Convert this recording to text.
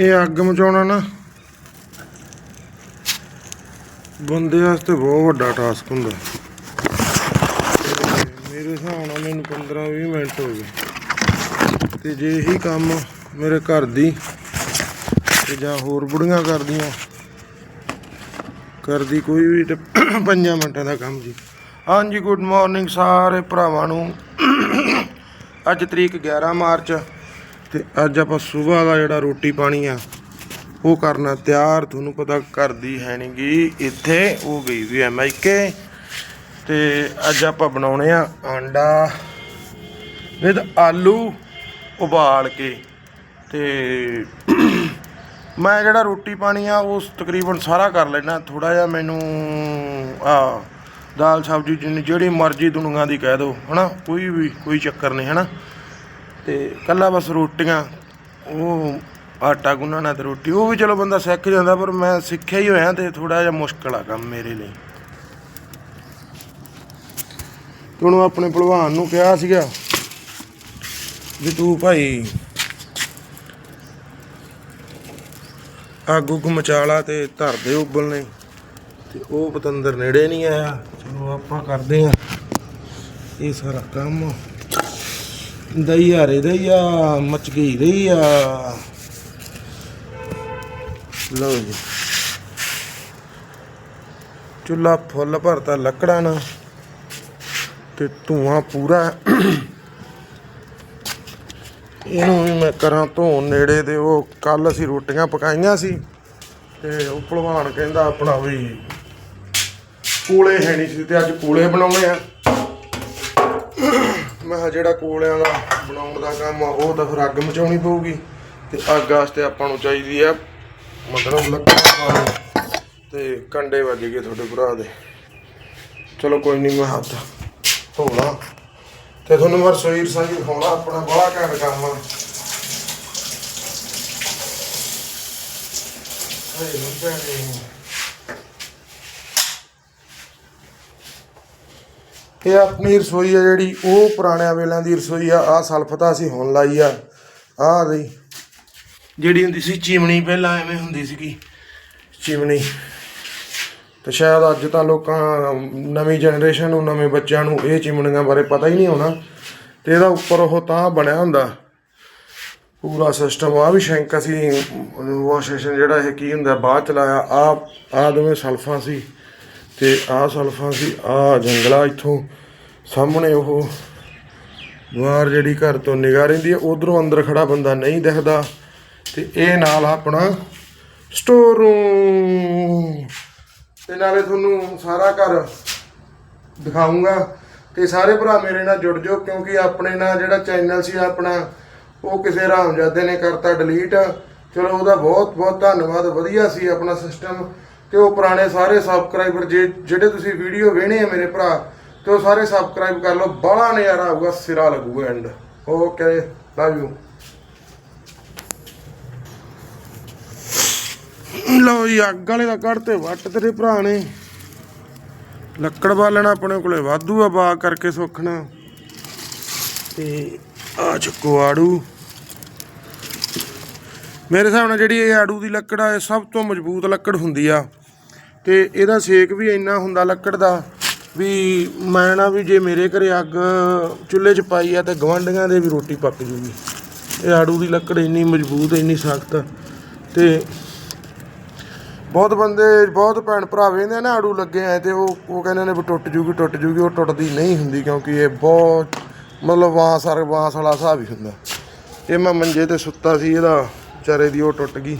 ਇਹ ਅੱਗ ਮਚਾਉਣਾ ਨਾ। ਬੰਦੇ ਵਾਸਤੇ ਬਹੁਤ ਵੱਡਾ ਟਾਸਕ ਹੁੰਦਾ। ਮੇਰੇ ਹਿਸਾਬ ਨਾਲ ਮੈਨੂੰ 15 20 ਮਿੰਟ ਹੋ ਗਏ। ਤੇ ਜੇ ਇਹੀ ਕੰਮ ਮੇਰੇ ਘਰ ਦੀ ਤੇ ਜਾਂ ਹੋਰ ਬੁੜੀਆਂ ਕਰਦੀਆਂ ਕਰਦੀ ਕੋਈ ਵੀ ਤੇ 5 ਮਿੰਟਾਂ ਦਾ ਕੰਮ ਜੀ। ਹਾਂਜੀ ਗੁੱਡ ਮਾਰਨਿੰਗ ਸਾਰੇ ਭਰਾਵਾਂ ਨੂੰ। ਅੱਜ ਤਰੀਕ 11 ਮਾਰਚ ਤੇ ਅੱਜ ਆਪਾਂ ਸਵੇਰ ਦਾ ਜਿਹੜਾ ਰੋਟੀ ਪਾਣੀ ਆ, ਉਹ ਕਰਨਾ ਤਿਆਰ। ਤੁਹਾਨੂੰ ਪਤਾ ਘਰ ਦੀ ਹੈ ਨੀ ਗੀ। ਇੱਥੇ ਉਹ ਗਈ ਵੀ ਐ ਮਾਈਕੇ ਤੇ ਅੱਜ ਆਪਾਂ ਬਣਾਉਣੇ ਆ ਆਂਡਾ ਵਿਦ ਆਲੂ ਉਬਾਲ ਕੇ। ਤੇ ਮੈਂ ਜਿਹੜਾ ਰੋਟੀ ਪਾਣੀ ਆ, ਉਹ ਤਕਰੀਬਨ ਸਾਰਾ ਕਰ ਲੈਣਾ ਥੋੜਾ ਜਿਹਾ ਮੈਨੂੰ, ਆ, ਦਾਲ ਸਬਜ਼ੀ ਜਿੰਨੀ ਜਿਹੜੀ ਮਰਜ਼ੀ ਦੁਨੀਆ ਦੀ ਕਹਿ ਦਿਓ ਹਨਾ? ਕੋਈ ਵੀ ਕੋਈ ਚੱਕਰ ਨਹੀਂ ਹਨਾ? ਤੇ ਕੱਲਾ ਬਸ ਰੋਟੀਆਂ, ਉਹ ਆਟਾ ਗੁੰਨਣਾ ਤੇ ਰੋਟੀ, ਉਹ ਵੀ ਚਲੋ ਬੰਦਾ ਸਿੱਖ ਜਾਂਦਾ, ਪਰ ਮੈਂ ਸਿੱਖਿਆ ਹੀ ਹੋਇਆ ਤੇ ਥੋੜਾ ਜਿਹਾ ਮੁਸ਼ਕਲ ਆ ਕੰਮ ਮੇਰੇ ਲਈ। ਉਹਨੂੰ ਆਪਣੇ ਭਲਵਾਨ ਨੂੰ ਕਿਹਾ ਸੀਗਾ ਵੀ ਤੂੰ ਭਾਈ ਅੱਗ ਉੱਗ ਮਚਾਲਾ ਤੇ ਧਰ ਦੇ ਉਬਲਣੇ ਤੇ ਉਹ ਪਤੰਦਰ ਨੇੜੇ ਨਹੀਂ ਆਇਆ। ਚਲੋ ਆਪਾਂ ਕਰਦੇ ਆ ਇਹ ਸਾਰਾ ਕੰਮ। ਦਈਆ ਰੇ ਦਈਆ ਮਚ ਗਈ ਦਈਆ। ਲਓ ਜੀ। ਚੁੱਲਾ ਫੁੱਲ ਭਰਤਾ ਲੱਕੜਾਂ ਨਾਲ ਤੇ ਧੂਆਂ ਪੂਰਾ। ਇਹਨੂੰ ਵੀ ਮੈਂ ਕਰਾਂ ਧੋਣ ਨੇੜੇ ਤੇ, ਉਹ ਕੱਲ ਅਸੀਂ ਰੋਟੀਆਂ ਪਕਾਈਆਂ ਸੀ ਤੇ ਉਹ ਭਲਵਾਨ ਕਹਿੰਦਾ ਆਪਣਾ ਵੀ ਕੋਲੇ ਹੈ ਨਹੀਂ ਸੀ ਤੇ ਅੱਜ ਕੋਲੇ ਬਣਾਉਣੇ ਆ। ਮੈਂ ਕਿਹਾ ਜਿਹੜਾ ਕੋਲਿਆਂ ਦਾ ਬਣਾਉਣ ਦਾ ਕੰਮ ਆ, ਉਹ ਤਾਂ ਫਿਰ ਅੱਗ ਮਚਾਉਣੀ ਪਊਗੀ। ਤੇ ਅੱਗ ਵਾਸਤੇ ਆਪਾਂ ਨੂੰ ਚਾਹੀਦੀ ਆ ਮਤਲਬ ਲੱਕੜਾਂ ਤੇ ਕੰਡੇ ਵੱਜ ਗਏ ਤੁਹਾਡੇ ਭਰਾ ਦੇ। ਚਲੋ ਕੋਈ ਨਹੀਂ ਮੈਂ ਹੱਥ ਧੋਣਾ ਤੇ ਤੁਹਾਨੂੰ ਮੈਂ ਰਸੋਈ ਰਸਾਈ ਦਿਖਾਉਣਾ ਆਪਣਾ ਬੜਾ ਘੈਂਟ ਕੰਮ ਆ। ਹੇ ਨੂੰ। ਇਹ ਆਪਣੀ ਰਸੋਈ ਆ ਜਿਹੜੀ ਉਹ ਪੁਰਾਣਿਆਂ ਵੇਲਿਆਂ ਦੀ ਰਸੋਈ ਆ। ਆ ਸਲਫਤਾ ਅਸੀਂ ਹੁਣ ਲਾਈ ਆ। ਆ ਰਹੀ ਜਿਹੜੀ ਹੁੰਦੀ ਸੀ ਚਿਮਣੀ ਪਹਿਲਾਂ ਐਵੇਂ ਹੁੰਦੀ ਸੀਗੀ। ਚਿਮਣੀ। ਤੇ ਸ਼ਾਇਦ ਅੱਜ ਤਾਂ ਲੋਕਾਂ ਨਵੀਂ ਜਨਰੇਸ਼ਨ ਨੂੰ ਨਵੇਂ ਬੱਚਿਆਂ ਨੂੰ ਇਹ ਚਿਮਣੀਆਂ ਬਾਰੇ ਪਤਾ ਹੀ ਨਹੀਂ ਹੋਣਾ। ਤੇ ਇਹਦਾ ਉੱਪਰ ਉਹ ਤਾਂ ਬਣਿਆ ਹੁੰਦਾ। ਪੂਰਾ ਸਿਸਟਮ ਆ। ਵੀ ਸ਼ੈਂਕ ਅਸੀਂ ਵਾਸ਼ੇਸ਼ਨ ਜਿਹੜਾ ਇਹ ਕੀ ਹੁੰਦਾ ਬਾਅਦ ਚ ਲਾਇਆ। ਆ ਆ ਦੋਵੇਂ ਸਲਫਾਂ ਸੀ। ਤੇ ਆ ਸਲਫਾਂ ਸੀ ਆ ਜੰਗਲਾ ਇੱਥੋਂ ਸਾਹਮਣੇ ਉਹ ਦੁਆਰ ਜਿਹੜੀ ਘਰ ਤੋਂ ਨਿਗਾਹ ਰਹਿੰਦੀ ਹੈ ਉਧਰੋਂ ਅੰਦਰ ਖੜਾ ਬੰਦਾ ਨਹੀਂ ਦਿਖਦਾ ਤੇ ਇਹ ਨਾਲ ਆਪਣਾ ਸਟੋਰ ਰੂਮ ਤੇ ਨਾਲੇ ਤੁਹਾਨੂੰ ਸਾਰਾ ਘਰ ਦਿਖਾਉਂਗਾ ਤੇ ਸਾਰੇ ਭਰਾ ਮੇਰੇ ਨਾਲ ਜੁੜ ਜਾਓ, ਕਿਉਂਕਿ ਆਪਣੇ ਨਾਲ ਜਿਹੜਾ ਚੈਨਲ ਸੀ ਆਪਣਾ, ਉਹ ਕਿਸੇ ਰਾਮਜਾਦੇ ਨੇ ਕਰਤਾ ਡਿਲੀਟ ਚਲੋ ਉਹਦਾ ਬਹੁਤ ਬਹੁਤ ਧੰਨਵਾਦ, ਵਧੀਆ ਸੀ ਆਪਣਾ ਸਿਸਟਮ ਤੇ ਉਹ ਪੁਰਾਣੇ ਸਾਰੇ ਸਬਸਕ੍ਰਾਈਬਰ ਜੇ ਜਿਹੜੇ ਤੁਸੀਂ ਵੀਡੀਓ ਵੇਣੇ ਆ ਮੇਰੇ ਭਰਾ, ਤੇ ਉਹ ਸਾਰੇ ਸਬਸਕ੍ਰਾਈਬ ਕਰ ਲਓ। ਬੜਾ ਨਜ਼ਾਰਾ ਆਊਗਾ, ਸਿਰਾ ਲੱਗੂਗਾ ਐਂਡ ਓਕੇ ਲਵ ਯੂ ਲਓ ਜੀ, ਅੱਗ ਵਾਲੇ ਦਾ ਕੱਢਤੇ ਵੱਟ ਤੇਰੇ ਭਰਾ ਨੇ। ਲੱਕੜ ਬਾਲਣਾ ਆਪਣੇ ਕੋਲੇ ਵਾਧੂ ਆ ਬਾ ਕਰਕੇ ਸੁੱਖਣਾ ਤੇ ਆ ਚੱਕੋ ਆੜੂ। ਮੇਰੇ ਹਿਸਾਬ ਨਾਲ ਜਿਹੜੀ ਇਹ ਆੜੂ ਦੀ ਲੱਕੜ ਆ, ਇਹ ਸਭ ਤੋਂ ਮਜ਼ਬੂਤ ਲੱਕੜ ਹੁੰਦੀ ਆ। ਤੇ ਇਹਦਾ ਸੇਕ ਵੀ ਇੰਨਾ ਹੁੰਦਾ ਲੱਕੜ ਦਾ ਵੀ ਮੈਂ ਨਾ ਵੀ ਜੇ ਮੇਰੇ ਘਰੇ ਅੱਗ ਚੁੱਲ੍ਹੇ 'ਚ ਪਾਈ ਆ ਤਾਂ ਗਵਾਂਢੀਆਂ ਦੇ ਵੀ ਰੋਟੀ ਪੱਕ ਜੂਗੀ। ਇਹ ਆੜੂ ਦੀ ਲੱਕੜ ਇੰਨੀ ਮਜ਼ਬੂਤ, ਇੰਨੀ ਸਖਤ ਤੇ ਬਹੁਤ ਬੰਦੇ, ਬਹੁਤ ਭੈਣ ਭਰਾ ਵੇਂਦੇ ਨਾ ਆੜੂ ਲੱਗੇ ਆ ਤੇ ਉਹ ਉਹ ਕਹਿੰਦੇ ਨੇ ਵੀ ਟੁੱਟ ਜੂਗੀ ਟੁੱਟ ਜੂਗੀ, ਉਹ ਟੁੱਟਦੀ ਨਹੀਂ ਹੁੰਦੀ ਕਿਉਂਕਿ ਇਹ ਬਹੁਤ ਮਤਲਬ ਵਾਂਸ ਹਰ ਵਾਂਸ ਵਾਲਾ ਹਿਸਾਬ ਹੀ ਹੁੰਦਾ। ਇਹ ਮੈਂ ਮੰਜੇ ਤੇ ਸੁੱਤਾ ਸੀ, ਇਹਦਾ ਵਿਚਾਰੇ ਦੀ ਉਹ ਟੁੱਟ ਗਈ।